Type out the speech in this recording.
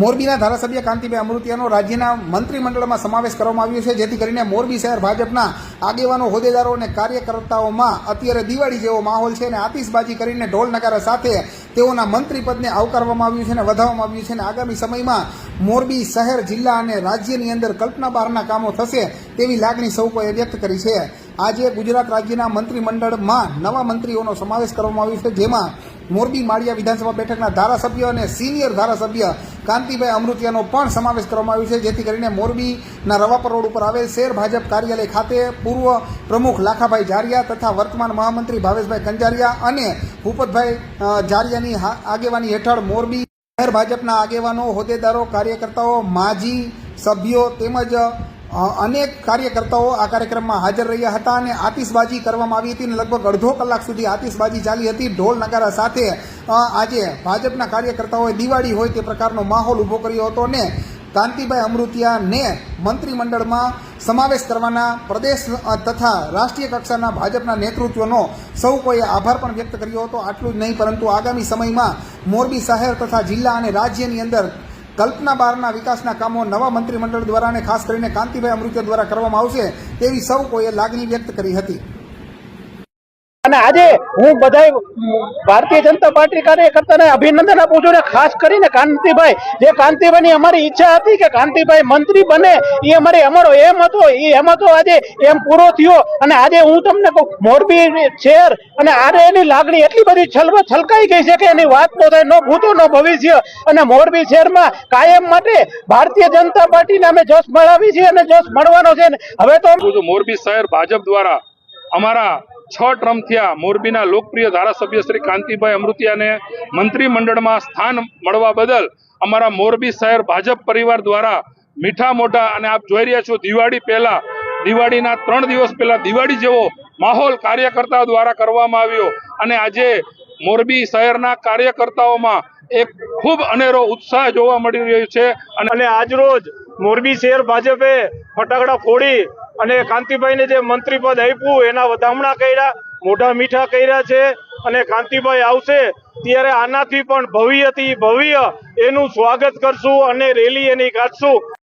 મોરબીના ધારાસભ્ય કાંતિભાઈ અમૃતિયાનો રાજ્યના મંત્રીમંડળમાં સમાવેશ કરવામાં આવ્યો છે, જેથી કરીને મોરબી શહેર ભાજપના આગેવાનો, હોદ્દેદારો અને કાર્યકર્તાઓમાં અત્યારે દિવાળી જેવો માહોલ છે અને આતિશબાજી કરીને ઢોલ નગારા સાથે તેઓના મંત્રીપદને આવકારવામાં આવ્યું છે અને વધાવવામાં આવ્યું છે. અને આગામી સમયમાં મોરબી શહેર, જિલ્લા અને રાજ્યની અંદર કલ્પના બહારના કામો થશે તેવી લાગણી સૌ કોઈએ વ્યક્ત કરી છે. આજે ગુજરાત રાજ્યના મંત્રીમંડળમાં નવા મંત્રીઓનો સમાવેશ કરવામાં આવ્યો છે, જેમાં મોરબી માળિયા વિધાનસભા બેઠકના ધારાસભ્ય અને સિનિયર ધારાસભ્ય કાંતિભાઈ અમૃતિયાનો પણ સમાવેશ કરવામાં આવ્યો છે, જેથી કરીને મોરબીના રવાપર રોડ ઉપર આવેલ શેર ભાજપ કાર્યાલય ખાતે પૂર્વ પ્રમુખ લાખાભાઈ જારિયા તથા વર્તમાન મહામંત્રી ભાવેશભાઈ કંજારિયા અને ભૂપતભાઈ જારિયાની આગેવાની હેઠળ મોરબી શહેર ભાજપના આગેવાનો, હોદ્દેદારો, કાર્યકર્તાઓ, માજી સભ્યો તેમજ અનેક કાર્યકર્તાઓ આ કાર્યક્રમમાં હાજર રહ્યા હતા અને આતિશબાજી કરવામાં આવી હતી અને લગભગ અડધો કલાક સુધી આતિશબાજી ચાલી હતી. ઢોલ નગારા સાથે આજે ભાજપના કાર્યકર્તાઓએ દિવાળી હોય તે પ્રકારનો માહોલ ઊભો કર્યો હતો અને કાંતિભાઈ અમૃતિયાને મંત્રીમંડળમાં સમાવેશ કરવાના પ્રદેશ તથા રાષ્ટ્રીય કક્ષાના ભાજપના નેતૃત્વનો સૌ કોઈએ આભાર પણ વ્યક્ત કર્યો હતો. આટલું જ નહીં, પરંતુ આગામી સમયમાં મોરબી શહેર તથા જિલ્લા અને રાજ્યની અંદર કલ્પના બહારના વિકાસના કામો નવા મંત્રીમંડળ દ્વારા અને ખાસ કરીને કાંતિભાઈ અમૃતિયા દ્વારા કરવામાં આવશે, તેવી સૌ કોઈએ લાગણી વ્યક્ત કરી હતી. અને આજે હું બધા ભારતીય જનતા પાર્ટી કાર્યકર્તાને અભિનંદન આપું છું ખાસ કરીને કાંતિભાઈ, જે કાંતિભાઈની અમારી ઈચ્છા હતી કે કાંતિભાઈ મંત્રી બને, એ અમારી અમારો એમ હતો, એ એમ હતો આજે, એમ પૂરો થયો. અને આજે હું તમને કહું, મોરબી શહેર અને આરે એની લાગણી એટલી બધી છલ છલકાઈ ગઈ છે કે એની વાત નો થાય, નો ભૂતો, નો ભવિષ્ય. અને મોરબી શહેરમાં કાયમ માટે ભારતીય જનતા પાર્ટીને અમે જશ મળાવી છે અને જશ મળવાનો છે. હવે તો મોરબી શહેર ભાજપ દ્વારા અમારા છ ટર્મ થયા. મોરબીના લોકપ્રિય ધારાસભ્ય શ્રી કાંતિભાઈ અમૃતિયાને મંત્રીમંડળમાં સ્થાન મળવા બદલ અમારા મોરબી શહેર ભાજપ પરિવાર દ્વારા મીઠા મોઢા અને આપ જોઈ રહ્યા છો, દિવાળી પહેલા, દિવાળીના ત્રણ દિવસ પહેલા, દિવાળી જેવો માહોલ કાર્યકર્તાઓ દ્વારા કરવામાં આવ્યો અને આજે મોરબી શહેરના કાર્યકર્તાઓમાં એક ખૂબ અનેરો ઉત્સાહ જોવા મળી રહ્યો છે અને અને આજરોજ મોરબી શહેર ભાજપે ફટાકડા ફોડી અને કાંતિભાઈને જે મંત્રી પદ આપ્યું, એના વધામણા કર્યા, મોઢા મીઠા કર્યા છે, અને કાંતિભાઈ આવશે ત્યારે આનાથી પણ ભવ્યથી ભવ્ય એનું સ્વાગત કરશું અને રેલી એની કાઢશું.